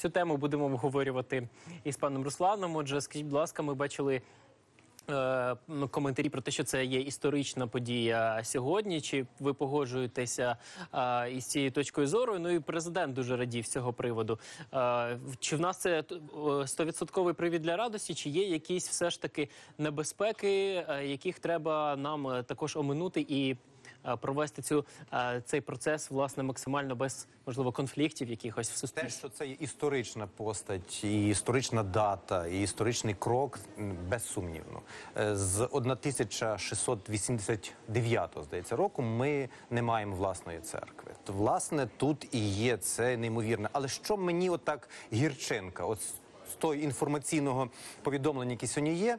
цю тему будемо обговорювати із паном Русланом. Отже, скажіть, будь ласка, ми бачили. е, ну, Коментарі про те, що це є історична подія сьогодні. Чи ви погоджуєтеся е, із цією точкою зору? Ну і президент дуже радів з цього приводу. Е, чи в нас це стовідсотковий привід для радості? Чи є якісь все ж таки небезпеки, яких треба нам також оминути і провести цю е, цей процес власне максимально без можливо конфліктів якихось в Те, що це є історична постать, і історична дата, і історичний крок, безсумнівно. Е, З 1689, здається, року ми не маємо власної церкви. То, власне, тут і є це неймовірне. Але що мені отак гірчинка, от з того інформаційного повідомлення, яке сьогодні є,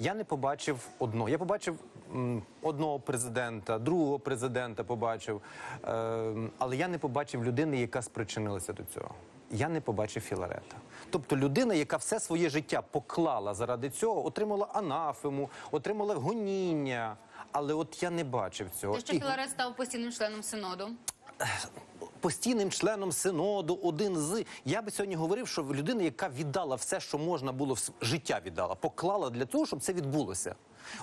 я не побачив одного. Я побачив м, одного президента, другого президента побачив, е, але я не побачив людини, яка спричинилася до цього. Я не побачив Філарета. Тобто людина, яка все своє життя поклала заради цього, отримала анафему, отримала гоніння. Але от я не бачив цього. Те, що І- Філарет став постійним членом синоду. Постійним членом синоду, один з я би сьогодні говорив, що людина, яка віддала все, що можна було в життя віддала, поклала для того, щоб це відбулося.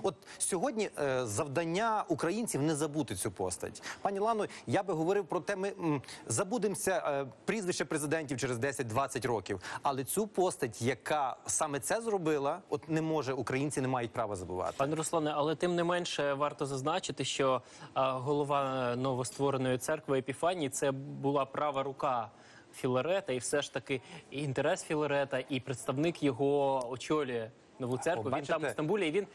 От сьогодні е, завдання українців не забути цю постать. Пані Лано, я би говорив про те, ми м, забудемося е, прізвище президентів через 10-20 років. Але цю постать, яка саме це зробила, от не може українці не мають права забувати. Пане Руслане, але тим не менше варто зазначити, що а, голова новоствореної церкви Епіфанії це була права рука Філарета, і все ж таки і інтерес Філарета, і представник його очолює нову церкву. Він бачите? там в Стамбулі. І він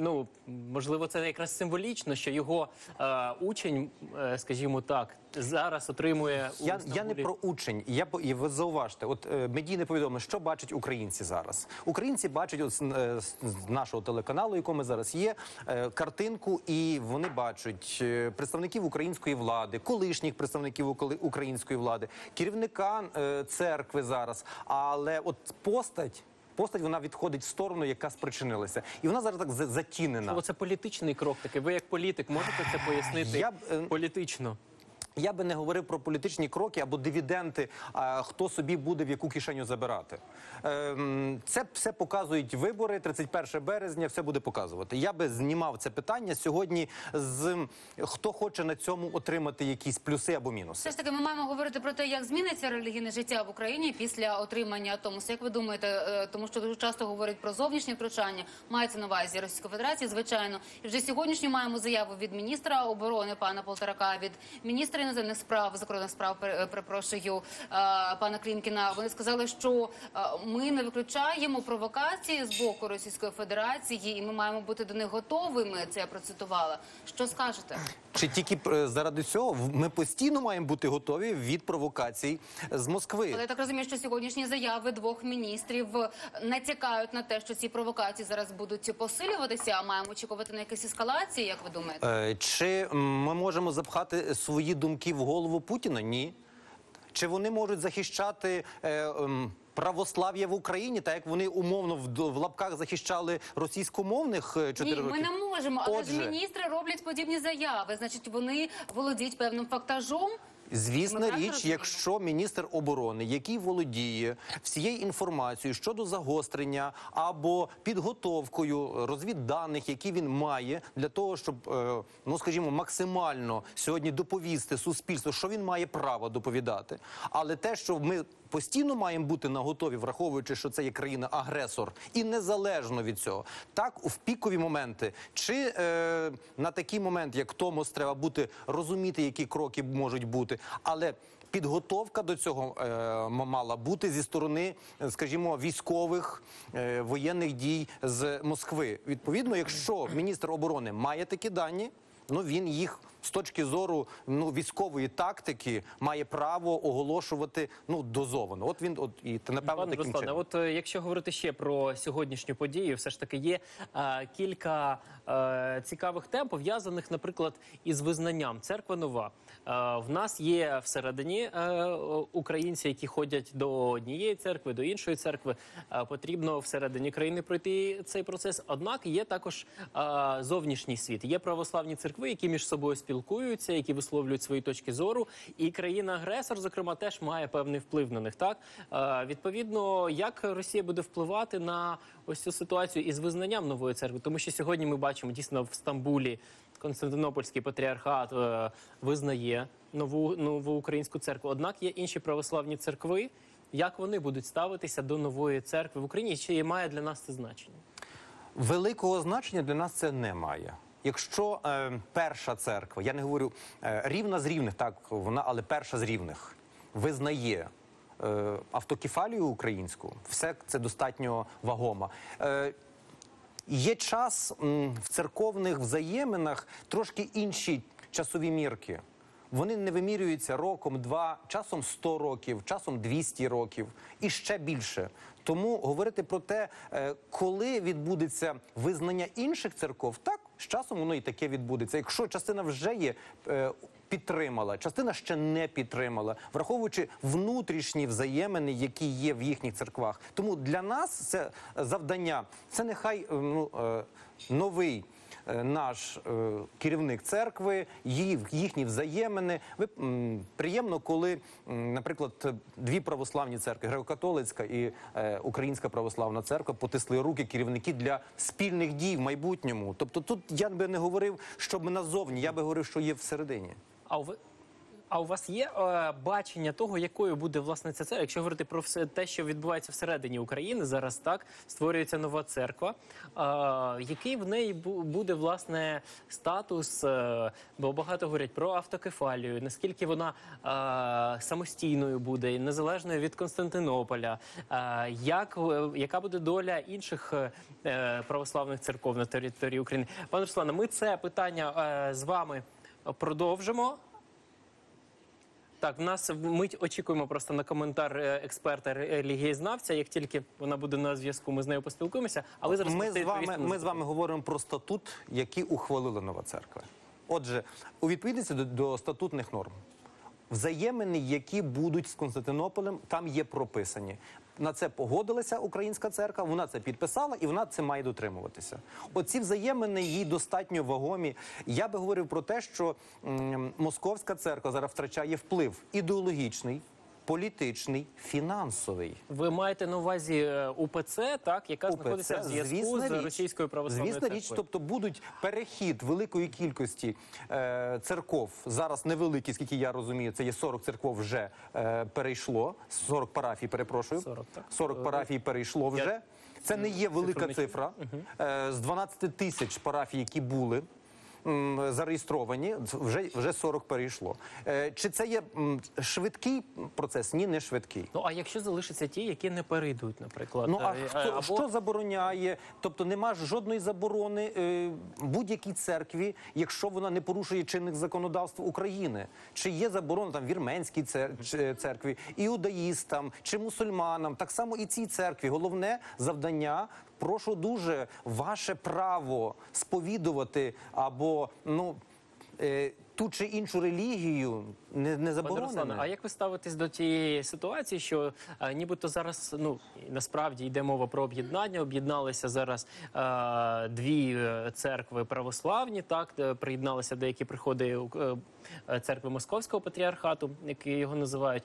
ну можливо, це якраз символічно, що його е, учень, е, скажімо так, зараз отримує у Я, я не про учень. Я і ви зауважте, от е, медійне повідомлення, що бачать українці зараз. Українці бачать от, з, е, з з нашого телеканалу, якому зараз є, е, картинку, і вони бачать е, представників української влади, колишніх представників української влади, керівника е, церкви зараз. Але от постать. Постать вона відходить в сторону, яка спричинилася, і вона зараз так за- затінена. Це політичний крок. Такий. Ви як політик можете це пояснити Я б, е, політично? Я би не говорив про політичні кроки або дивіденти, а хто собі буде в яку кишеню забирати. Ем, Це все показують вибори. 31 березня все буде показувати. Я би знімав це питання сьогодні з хто хоче на цьому отримати якісь плюси або мінуси. Все ж таки, ми маємо говорити про те, як зміниться релігійне життя в Україні після отримання Томосу. Як ви думаєте, е, тому що дуже часто говорять про зовнішнє втручання, мається на увазі Російської Федерації, звичайно. І вже сьогоднішню маємо заяву від міністра оборони пана Полторака, від міністра іноземних справ, закордонних справ, перепрошую, е, пана Клінкіна. Вони сказали, що е, ми не виключаємо провокації з боку Російської Федерації, і ми маємо бути до них готовими. Це я процитувала. Що скажете? Чи тільки е, заради цього ми постійно маємо бути готові від провокацій з Москви? Але я так розумію, що сьогоднішні заяви двох міністрів е, натякають на те, що ці провокації зараз будуть посилюватися. А маємо очікувати на якісь ескалації, як ви думаєте? Е, Чи ми можемо запхати свої думки в голову Путіна? Ні. Чи вони можуть захищати е, ем, православ'я в Україні, так як вони умовно в, в лапках захищали російськомовних е, Ні, чотири роки? ми не можемо, але ж міністри роблять подібні заяви. Значить, вони володіють певним фактажом. Звісна Ми річ, якщо міністр оборони, який володіє всією інформацією щодо загострення або підготовкою розвідданих, які він має для того, щоб е, ну скажімо, максимально сьогодні доповісти суспільству, що він має право доповідати. Але те, що ми постійно маємо бути наготові, враховуючи, що це є країна-агресор, і незалежно від цього, так в пікові моменти, чи е, на такий момент, як Томос, треба бути розуміти, які кроки можуть бути, але. Підготовка до цього е, мала бути зі сторони, скажімо, військових е, воєнних дій з Москви. Відповідно, якщо міністр оборони має такі дані, ну він їх з точки зору ну військової тактики має право оголошувати ну дозовано. От він от і напевно Пане таким Руслане, чином. от е, якщо говорити ще про сьогоднішню подію, все ж таки є е, кілька е, цікавих тем пов'язаних, наприклад, із визнанням. Церква нова. Е, в нас є всередині е, українці, які ходять до однієї церкви, до іншої церкви. Е, потрібно всередині країни пройти цей процес. Однак є також е, зовнішній світ. Є православні церкви, які між собою співпрацюють. Спілкуються, які висловлюють свої точки зору, і країна-агресор, зокрема, теж має певний вплив на них. Так Е, відповідно, як Росія буде впливати на ось цю ситуацію із визнанням нової церкви, тому що сьогодні ми бачимо дійсно в Стамбулі Константинопольський патріархат е, визнає нову нову українську церкву. Однак є інші православні церкви. Як вони будуть ставитися до нової церкви в Україні? Чи має для нас це значення? Великого значення для нас це не має. Якщо е, перша церква, я не говорю е, рівна з рівних, так вона, але перша з рівних визнає е, автокефалію українську, все це достатньо вагомо. Е, Є час м, в церковних взаєминах трошки інші часові мірки. Вони не вимірюються роком, два, часом 100 років, часом 200 років і ще більше. Тому говорити про те, е, коли відбудеться визнання інших церков, так з часом воно і таке відбудеться. Якщо частина вже є. е, Підтримала, частина ще не підтримала, враховуючи внутрішні взаємини, які є в їхніх церквах. Тому для нас це завдання. Це нехай е, ну, е, новий наш е, керівник церкви, їхні взаємини. Ви приємно, коли, наприклад, дві православні церкви, греко-католицька і е, Українська православна церква, потисли руки керівники для спільних дій в майбутньому. Тобто, тут я би не говорив, щоб назовні, я би говорив, що є всередині. А ви. А у вас є е, бачення того, якою буде власне ця церква? Якщо говорити про все те, що відбувається всередині України, зараз так створюється нова церква. Е, який в неї бу- буде власне статус? Е, бо багато говорять про автокефалію, наскільки вона е, самостійною буде, незалежною від Константинополя. Е, як е, яка буде доля інших е, православних церков на території України? Пане Руслане, ми це питання е, з вами продовжимо. Так, в нас ми очікуємо просто на коментар е, експерта релігієзнавця. Як тільки вона буде на зв'язку, ми з нею поспілкуємося. Але зараз ми з вами, ми з вами говоримо про статут, який ухвалила нова церква. Отже, у відповідності до, до статутних норм, взаємини, які будуть з Константинополем, там є прописані. На це погодилася українська церква, вона це підписала і вона це має дотримуватися. Оці взаємини їй достатньо вагомі. Я би говорив про те, що м, московська церква зараз втрачає вплив ідеологічний, політичний, фінансовий. Ви маєте на увазі е, УПЦ, так яка знаходиться в зв'язку з російською православною Звісна річ, тобто будуть перехід великої кількості е, церков. Зараз невеликі, скільки я розумію, це є 40 церков вже е, перейшло. 40 парафій, перепрошую. 40, так. 40 парафій перейшло вже. Це не є велика цифра. Е, з 12 тисяч парафій, які були. Зареєстровані вже вже 40 перейшло. Е, Чи це є швидкий процес? Ні, не швидкий. Ну а якщо залишаться ті, які не перейдуть, наприклад, Ну а е, хто або що забороняє? Тобто нема жодної заборони е, будь-якій церкві, якщо вона не порушує чинних законодавств України. Чи є заборона там вірменській церкві, іудаїстам чи мусульманам? Так само і цій церкві. Головне завдання. Прошу дуже ваше право сповідувати або ну е, ту чи іншу релігію не, не. Руслане, а як ви ставитесь до тієї ситуації, що е, нібито зараз ну насправді йде мова про об'єднання? Об'єдналися зараз е, дві е, церкви православні, так приєдналися деякі приходи е, е, церкви Московського патріархату, які його називають.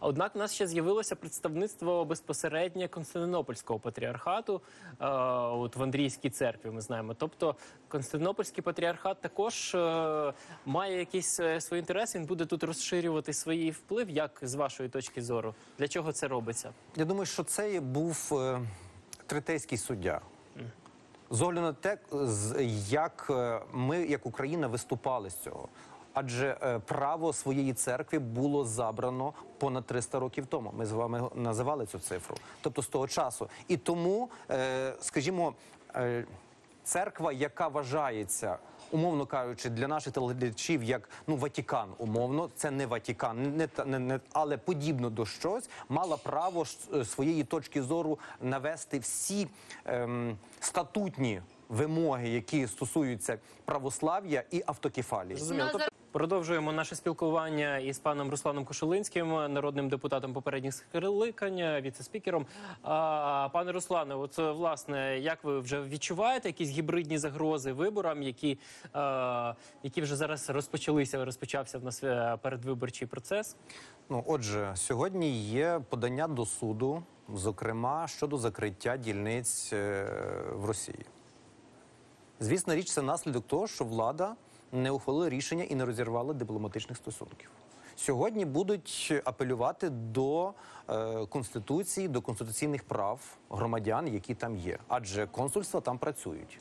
Однак в нас ще з'явилося представництво безпосередньо Константинопольського патріархату е, от в Андрійській церкві. Ми знаємо. Тобто Константинопольський патріархат також е, має якісь е, свої інтереси. Він буде тут розширювати свій вплив. Як з вашої точки зору? Для чого це робиться? Я думаю, що це був е, третейський суддя. З огляду на те, як е, ми, як Україна, виступали з цього. Адже е, право своєї церкви було забрано понад 300 років тому. Ми з вами називали цю цифру. Тобто з того часу. І тому, е, скажімо, е, церква, яка вважається. Умовно кажучи, для наших телеглядачів як ну Ватікан, умовно, це не Ватікан, не, та- не, не але подібно до щось, мала право своєї точки зору навести всі ем, статутні вимоги, які стосуються православ'я і автокефалії. Продовжуємо наше спілкування із паном Русланом Кошулинським, народним депутатом попередніх скликань, віце-спікером. Пане Руслане, от власне, як ви вже відчуваєте якісь гібридні загрози виборам, які, які вже зараз розпочалися, розпочався в нас е, передвиборчий процес? Ну, отже, сьогодні є подання до суду, зокрема щодо закриття дільниць е, в Росії. Звісно, річ це наслідок того, що влада не ухвалили рішення і не розірвали дипломатичних стосунків. Сьогодні будуть апелювати до е, конституції, до конституційних прав громадян, які там є, адже консульства там працюють.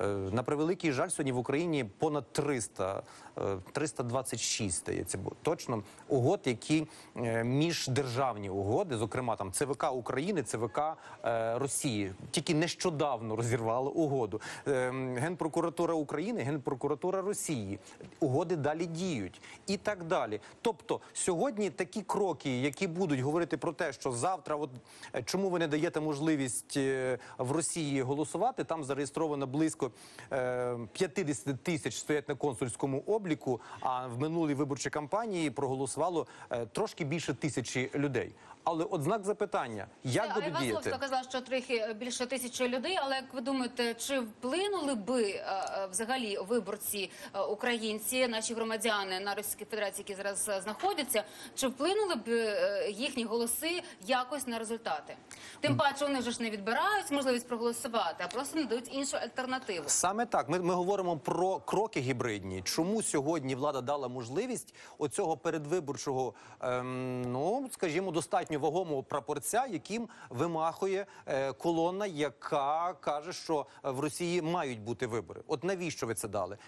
Е, На превеликий жаль, сьогодні в Україні понад 300, е, 326, здається, бо точно угод, які е, міждержавні угоди, зокрема там ЦВК України, ЦВК е, Росії, тільки нещодавно розірвали угоду. Е, Генпрокуратура України, Генпрокуратура Росії. Угоди далі діють і так далі. Тобто сьогодні такі кроки, які будуть говорити про те, що завтра, от е, чому ви не даєте можливість е, в Росії голосувати, там зареєстровано близько е, 50 тисяч стоять на консульському обліку. А в минулій виборчій кампанії проголосувало е, трошки більше тисячі людей. Але от знак запитання: як будуть діяти? Словська казав, що трохи більше тисячі людей. Але як ви думаєте, чи вплинули би е, е, взагалі виборці е, українці, наші громадяни на Російській Федерації, які зараз е, знаходяться, чи вплинули б е, їхні голоси якось на результати? Тим паче вони вже ж не відбирають можливість проголосувати, а просто надають іншу альтернативу. Саме так. Ми, ми говоримо про кроки гібридні. Чому сьогодні влада дала можливість оцього передвиборчого, ем, ну скажімо, достатньо вагомого прапорця, яким вимахує е, колона, яка каже, що в Росії мають бути вибори. От навіщо ви це дали?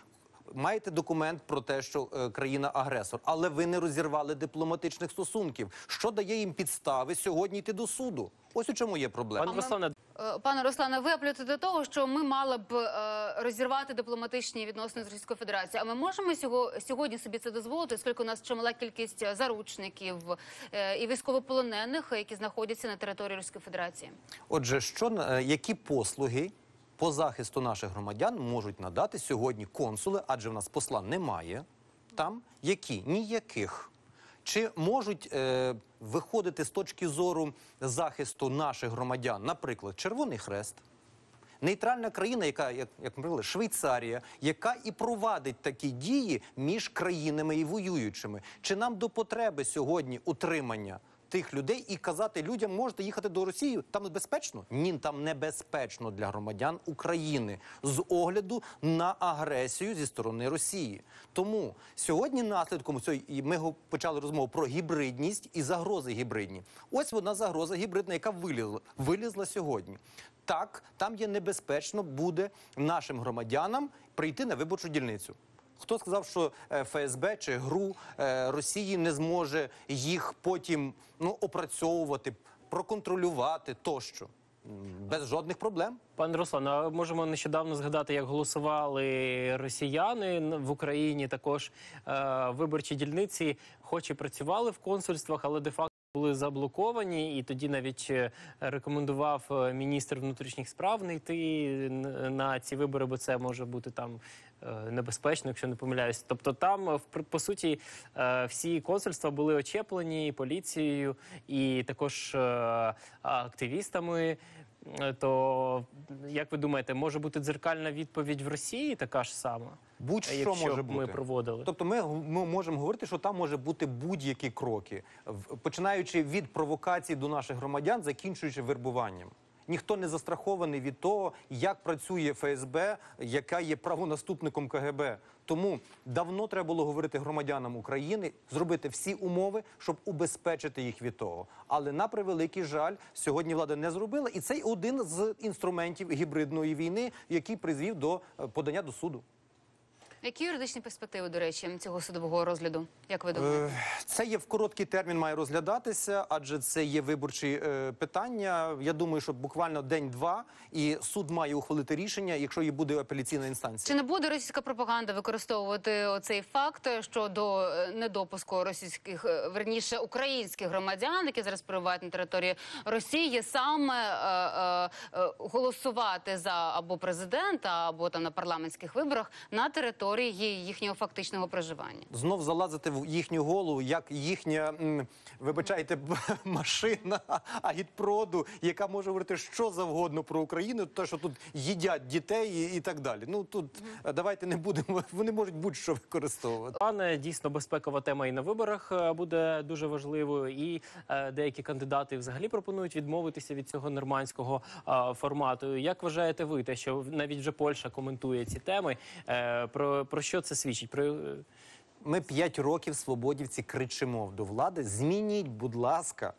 Маєте документ про те, що е, країна агресор, але ви не розірвали дипломатичних стосунків. Що дає їм підстави сьогодні йти до суду? Ось у чому є проблема. Пане Руслане, Е, Пане Руслане, ви аплюєте до того, що ми мали б е, розірвати дипломатичні відносини з Російською Федерацією. А ми можемо сьогодні собі це дозволити, оскільки у нас чимала кількість е, заручників е, і військовополонених, які знаходяться на території Російської Федерації. Отже, що е, які послуги по захисту наших громадян можуть надати сьогодні консули, адже в нас посла немає там, які ніяких. Чи можуть е, виходити з точки зору захисту наших громадян, наприклад, Червоний Хрест, нейтральна країна, яка як, як ми говорили, Швейцарія, яка і провадить такі дії між країнами і воюючими. Чи нам до потреби сьогодні утримання тих людей і казати людям, можете їхати до Росії? Там безпечно? Ні, там небезпечно для громадян України з огляду на агресію зі сторони Росії. Тому сьогодні наслідком цього ми почали розмову про гібридність і загрози гібридні. Ось вона загроза гібридна, яка вилізла, вилізла сьогодні. Так, там є небезпечно буде нашим громадянам прийти на виборчу дільницю. Хто сказав, що е, ФСБ чи ГРУ е, Росії не зможе їх потім ну, опрацьовувати, проконтролювати тощо? Без жодних проблем. Пане Руслан, а можемо нещодавно згадати, як голосували росіяни в Україні. Також е, виборчі дільниці, хоч і працювали в консульствах, але де факто були заблоковані. І тоді навіть е, рекомендував е, міністр внутрішніх справ не йти на ці вибори, бо це може бути там е, небезпечно, якщо не помиляюсь. Тобто, там по суті всі консульства були очеплені поліцією і також активістами. Е, То як ви думаєте, може бути дзеркальна відповідь в Росії така ж сама? Будь-що якщо може бути. ми проводили? Тобто ми, ми можемо говорити, що там може бути будь-які кроки, починаючи від провокацій до наших громадян, закінчуючи вербуванням. Ніхто не застрахований від того, як працює ФСБ, яка є правонаступником КГБ. Тому давно треба було говорити громадянам України, зробити всі умови, щоб убезпечити їх від того. Але на превеликий жаль, сьогодні влада не зробила, і це один з інструментів гібридної війни, який призвів до е, подання до суду. Які юридичні перспективи, до речі, цього судового розгляду? Як ви думаєте? Е, Це є в короткий термін має розглядатися, адже це є виборчі е, питання. Я думаю, що буквально день-два, і суд має ухвалити рішення, якщо є буде апеляційна інстанція. Чи не буде російська пропаганда використовувати оцей факт щодо е, недопуску російських, е, верніше українських громадян, які зараз перебувають на території Росії, саме е, е, е, голосувати за або президента, або там на парламентських виборах на території території їхнього фактичного проживання. знов залазити в їхню голову, як їхня, вибачайте, машина агітпроду, яка може говорити що завгодно про Україну, те, що тут їдять дітей і, і так далі. Ну тут е, давайте не будемо. Вони можуть будь-що використовувати. Пане, дійсно безпекова тема і на виборах е, буде дуже важливою. І е, деякі кандидати взагалі пропонують відмовитися від цього нормандського е, формату. Як вважаєте ви, те, що навіть вже Польща коментує ці теми? Е, про, про що це свідчить? Про е, Ми п'ять років свободівці кричимо до влади. Змініть, будь ласка.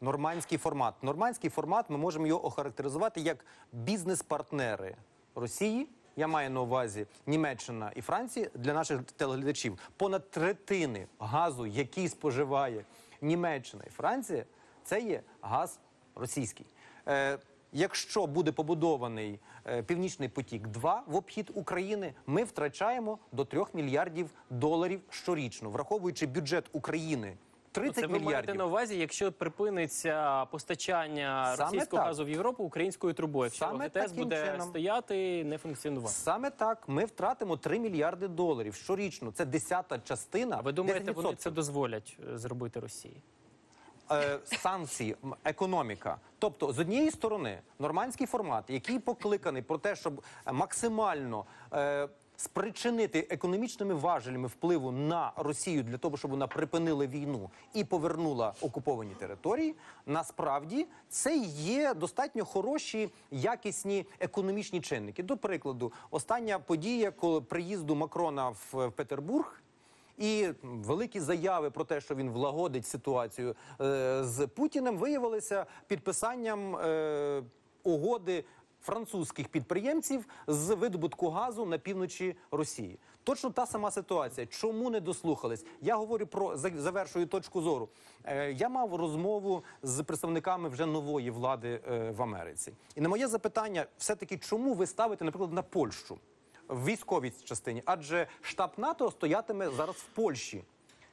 Нормандський формат. Нормандський формат ми можемо його охарактеризувати як бізнес-партнери Росії. Я маю на увазі Німеччина і Франція для наших телеглядачів. Понад третини газу, який споживає Німеччина і Франція, це є газ російський. Е, якщо буде побудований е, Північний потік 2 в обхід України, ми втрачаємо до 3 мільярдів доларів щорічно, враховуючи бюджет України. 30 це ви маєте на увазі, якщо припиниться постачання Саме російського так. газу в Європу українською трубою, якщо Саме ГТС буде чином. стояти, не функціонувати. Саме так ми втратимо 3 мільярди доларів щорічно. Це десята частина. А ви думаєте, вони 10%. це дозволять е, зробити Росії? Е, санкції, економіка. Тобто, з однієї сторони, нормандський формат, який покликаний про те, щоб е, максимально е, спричинити економічними важелями впливу на Росію для того, щоб вона припинила війну і повернула окуповані території. Насправді це є достатньо хороші, якісні економічні чинники. До прикладу, остання подія, коли приїзду Макрона в Петербург. І великі заяви про те, що він влагодить ситуацію е, з Путіним, виявилися підписанням е, угоди французьких підприємців з видобутку газу на півночі Росії. Точно та сама ситуація. Чому не дослухались? Я говорю про завершую точку зору. Е, я мав розмову з представниками вже нової влади в Америці. І на моє запитання, все таки, чому ви ставите, наприклад, на Польщу? В військовій частині, адже штаб НАТО стоятиме зараз в Польщі.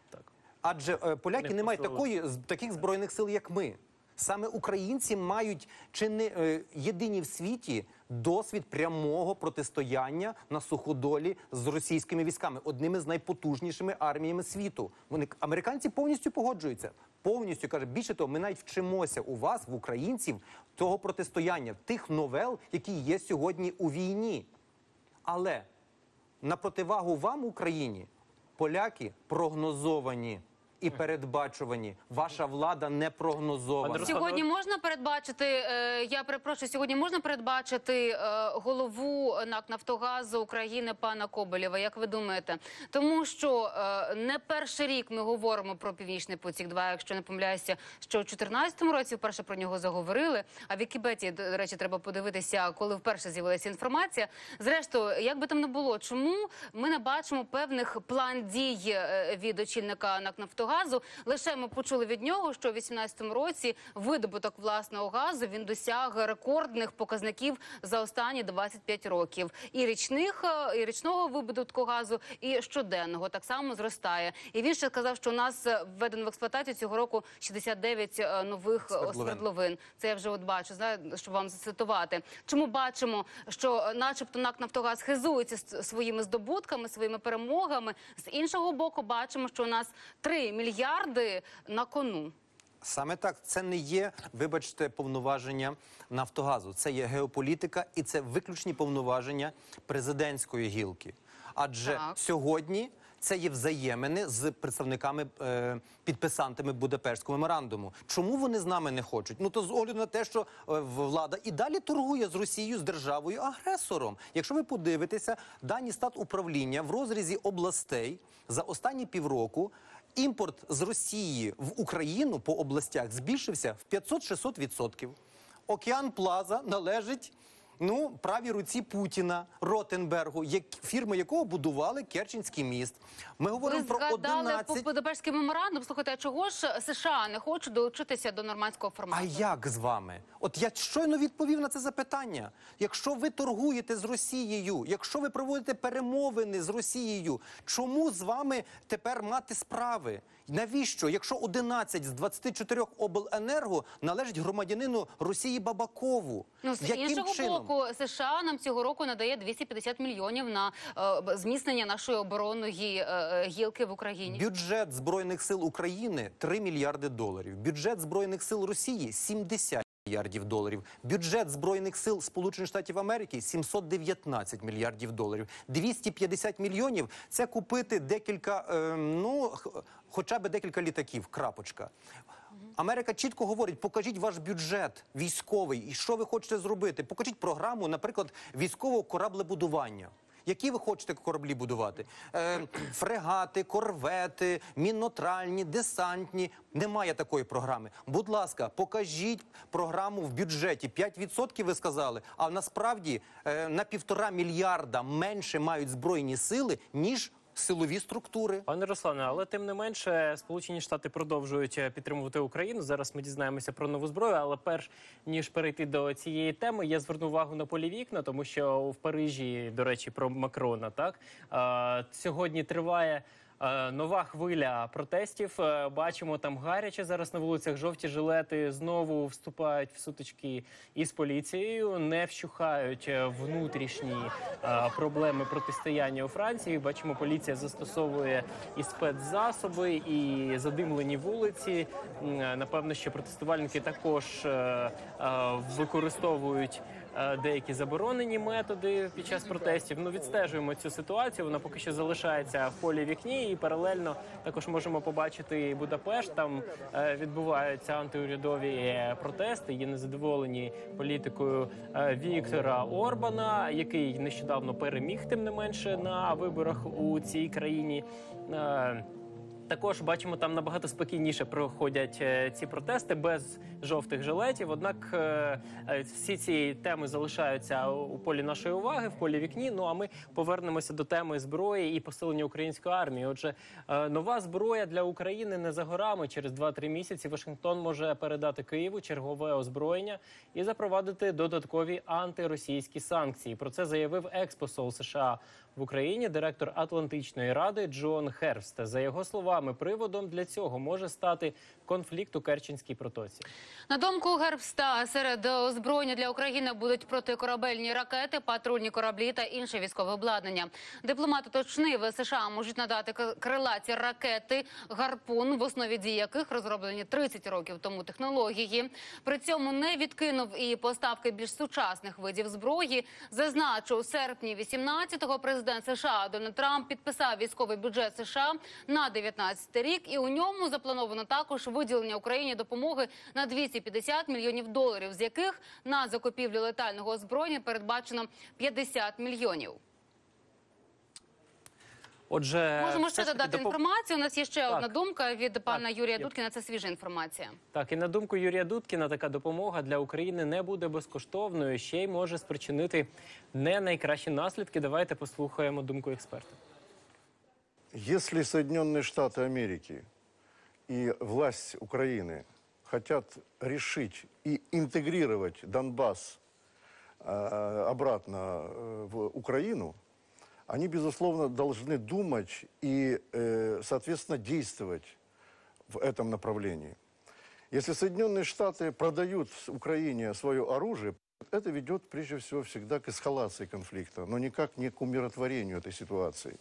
Так. Адже е, поляки Не не мають такої таких збройних сил, як ми. Саме українці мають чи не е, єдині в світі досвід прямого протистояння на суходолі з російськими військами, одними з найпотужнішими арміями світу. Вони американці повністю погоджуються. Повністю каже, більше того, ми навіть вчимося у вас, в українців, того протистояння, тих новел, які є сьогодні у війні. Але на противагу вам, Україні, поляки прогнозовані і передбачувані. Ваша влада не прогнозована. Сьогодні можна передбачити. е, Я перепрошую, сьогодні можна передбачити е, голову НАК Нафтогазу України пана Коболєва. Як ви думаєте? Тому що е, не перший рік ми говоримо про північний потік. 2 якщо не помиляюся, що у 2014 році вперше про нього заговорили. А в Вікібеті, до речі, треба подивитися, коли вперше з'явилася інформація. Зрештою, як би там не було, чому ми не бачимо певних план дій е, від очільника НАК Нафтогазу? Лише ми почули від нього, що у 2018 році видобуток власного газу він досяг рекордних показників за останні 25 років. І річних е, і річного видобутку газу, і щоденного так само зростає. І він ще сказав, що у нас е, введено в експлуатацію цього року 69 е, нових Свердловин. Це я вже от бачу, знаю, щоб вам зацитувати. Чому бачимо, що, начебто, НАК Нафтогаз хизується своїми здобутками, своїми перемогами. З іншого боку, бачимо, що у нас 3 мільярди на кону. Саме так, це не є, вибачте, повноваження Нафтогазу. Це є геополітика і це виключні повноваження президентської гілки. Адже Так. сьогодні це є взаємини з представниками е, підписантами Будапештського меморандуму. Чому вони з нами не хочуть? Ну то з огляду на те, що е, влада і далі торгує з Росією з державою агресором. Якщо ви подивитеся, дані стат управління в розрізі областей за останні півроку. Імпорт з Росії в Україну по областях збільшився в 500-600 відсотків. Океан Плаза належить ну правій руці Путіна Ротенбергу, як фірми якого будували Керченський міст. Ми Ви говоримо про згадали 11... Будапештський меморандум. Слухайте, а чого ж США не хочуть долучитися до нормандського формату? А як з вами? От я щойно відповів на це запитання. Якщо ви торгуєте з Росією, якщо ви проводите перемовини з Росією, чому з вами тепер мати справи? Навіщо, якщо 11 з 24 обленерго належить громадянину Росії Бабакову? Ну, з Яким іншого чином? боку, США нам цього року надає 250 мільйонів на е, зміцнення нашої оборонної е, е, гілки в Україні. Бюджет збройних сил України 3 мільярди доларів. Бюджет збройних сил Росії 70 мільярдів доларів. Бюджет збройних сил Сполучених Штатів Америки 719 мільярдів доларів. 250 мільйонів це купити декілька, е, ну хоча б декілька літаків. Крапочка. Америка чітко говорить: покажіть ваш бюджет військовий, і що ви хочете зробити. Покажіть програму, наприклад, військового кораблебудування. Які ви хочете кораблі будувати? Е, фрегати, корвети, мінотральні, десантні. Немає такої програми. Будь ласка, покажіть програму в бюджеті. 5% ви сказали, а насправді е, на півтора мільярда менше мають збройні сили, ніж силові структури. Пане Руслане, але тим не менше, Сполучені Штати продовжують е, підтримувати Україну. Зараз ми дізнаємося про нову зброю. Але перш ніж перейти до цієї теми, я зверну увагу на полі вікна, тому що в Парижі, до речі, про Макрона так сьогодні триває. Е, Нова хвиля протестів. Е, Бачимо там гаряче зараз на вулицях. Жовті жилети знову вступають в сутички із поліцією. Не вщухають е, внутрішні проблеми протистояння у Франції. Бачимо, поліція застосовує і спецзасоби, і задимлені вулиці. Напевно, що протестувальники також використовують. Е, Деякі заборонені методи під час протестів. Ну відстежуємо цю ситуацію. Вона поки що залишається в полі вікні, і паралельно також можемо побачити Будапешт. Там е, відбуваються антиурядові е, протести. Є незадоволені політикою Віктора Орбана, який нещодавно переміг тим не менше на виборах у цій країні. Також бачимо, там набагато спокійніше проходять е, ці протести без жовтих жилетів. Однак е, е, всі ці теми залишаються у полі нашої уваги, в полі вікні. Ну а ми повернемося до теми зброї і посилення української армії. Отже, нова зброя для України не за горами. Через 2-3 місяці Вашингтон може передати Києву чергове озброєння і запровадити додаткові антиросійські санкції. Про це заявив експосол США в Україні, директор Атлантичної ради Джон Херст. За його словами, приводом для цього може стати конфлікт у Керченській протоці. На думку Гербста, серед озброєння для України будуть протикорабельні ракети, патрульні кораблі та інше військове обладнання. Дипломат уточнив, США можуть надати крилаті ракети гарпун, в основі дій яких розроблені 30 років тому технології. При цьому не відкинув і поставки більш сучасних видів зброї. Зазначу, у серпні 18-го президент США Дональд Трамп підписав військовий бюджет США на 19 рік, і у ньому заплановано також виділення Україні допомоги на 250 мільйонів доларів, з яких на закупівлю летального озброєння передбачено 50 мільйонів. Отже, Можемо Е, все ще ж таки додати допо- інформацію. У нас є ще Так. одна думка від пана Юрія є. Дудкіна. Це свіжа інформація. Так, і на думку Юрія Дудкіна, така допомога для України не буде безкоштовною, ще й може спричинити не найкращі наслідки. Давайте послухаємо думку експерта. Если Соединенные Штаты Америки и власть Украины хотят решить и интегрировать Донбасс э, обратно э, в Украину, Они, безусловно, должны думать и, э, соответственно, действовать в этом направлении. Если Соединенные Штаты продают Украине свое оружие, это ведет прежде всего всегда к эскалации конфликта, но никак не к умиротворению этой ситуации.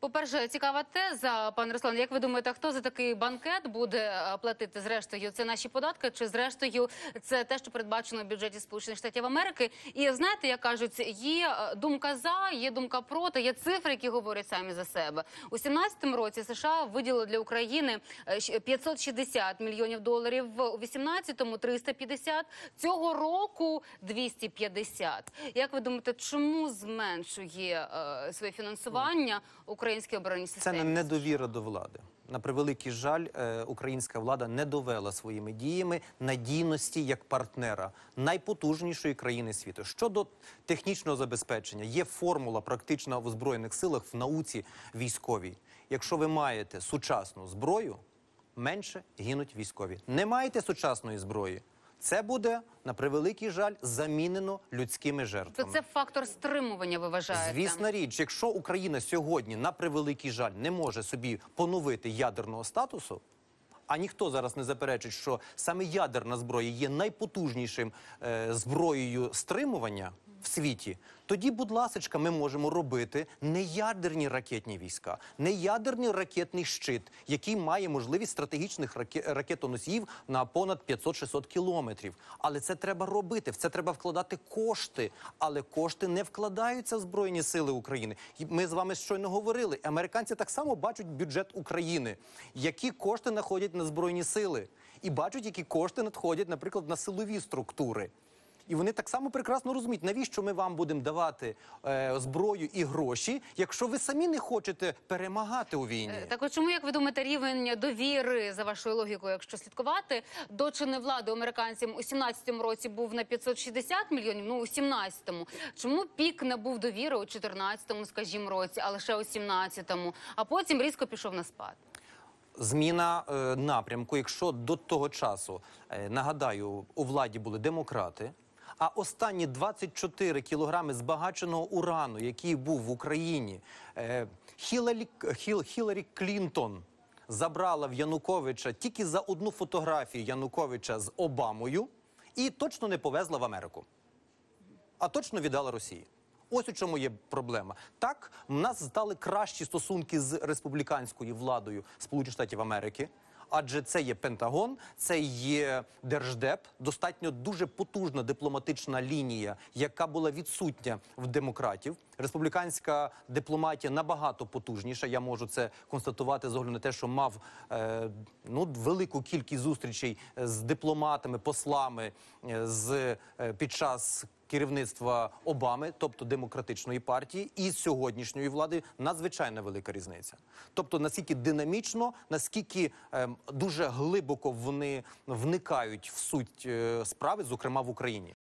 По-перше, цікава теза, пане Руслан. Як ви думаєте, хто за такий банкет буде е, платити зрештою? Це наші податки, чи зрештою це те, що передбачено в бюджеті Сполучених Штатів Америки? І знаєте, як кажуть, є е, думка за, є думка проти, є цифри, які говорять самі за себе. У 17-му році США виділили для України е, щ- 560 мільйонів доларів, у 18-му – 350, цього року 250. Як ви думаєте, чому зменшує е, своє фінансування українській оборонній Це системі? не недовіра до влади. На превеликий жаль, е, українська влада не довела своїми діями надійності як партнера найпотужнішої країни світу. Щодо технічного забезпечення, є формула практично в збройних силах в науці військовій. Якщо ви маєте сучасну зброю, менше гинуть військові. Не маєте сучасної зброї. Це буде на превеликий жаль замінено людськими То жертвами. це фактор стримування, ви вважаєте? Звісна річ, якщо Україна сьогодні на превеликий жаль не може собі поновити ядерного статусу. А ніхто зараз не заперечить, що саме ядерна зброя є найпотужнішим е, зброєю стримування в світі. Тоді, будь ласка, ми можемо робити не ядерні ракетні війська, не ядерний ракетний щит, який має можливість стратегічних раке- ракетоносіїв на понад 500-600 кілометрів. Але це треба робити. В це треба вкладати кошти. Але кошти не вкладаються в збройні сили України. Ми з вами щойно говорили. Американці так само бачать бюджет України, які кошти надходять на збройні сили, і бачать, які кошти надходять, наприклад, на силові структури. І вони так само прекрасно розуміють, навіщо ми вам будемо давати е, зброю і гроші, якщо ви самі не хочете перемагати у війні. Е, Так от чому, як ви думаєте, рівень довіри за вашою логікою, якщо слідкувати, до чинної влади американцям у 17-му році був на 560 мільйонів, ну у 17-му. Чому пік не був довіри у 14-му, скажімо, році, а лише у 17-му, а потім різко пішов на спад? Зміна е, напрямку, якщо до того часу, е, нагадаю, у владі були демократи. А останні 24 кілограми збагаченого урану, який був в Україні, е, Хіларі, Хіл, Хіларі Клінтон забрала в Януковича тільки за одну фотографію Януковича з Обамою і точно не повезла в Америку а точно віддала Росії. Ось у чому є проблема. Так, в нас стали кращі стосунки з республіканською владою Сполучених Штатів Америки. Адже це є Пентагон, це є Держдеп, достатньо дуже потужна дипломатична лінія, яка була відсутня в демократів. Республіканська дипломатія набагато потужніша. Я можу це констатувати з огляду на те, що мав е, ну велику кількість зустрічей з дипломатами, послами е, з е, під час керівництва Обами, тобто демократичної партії, і сьогоднішньої влади надзвичайно велика різниця. Тобто, наскільки динамічно, наскільки ем, дуже глибоко вони вникають в суть е, справи, зокрема в Україні.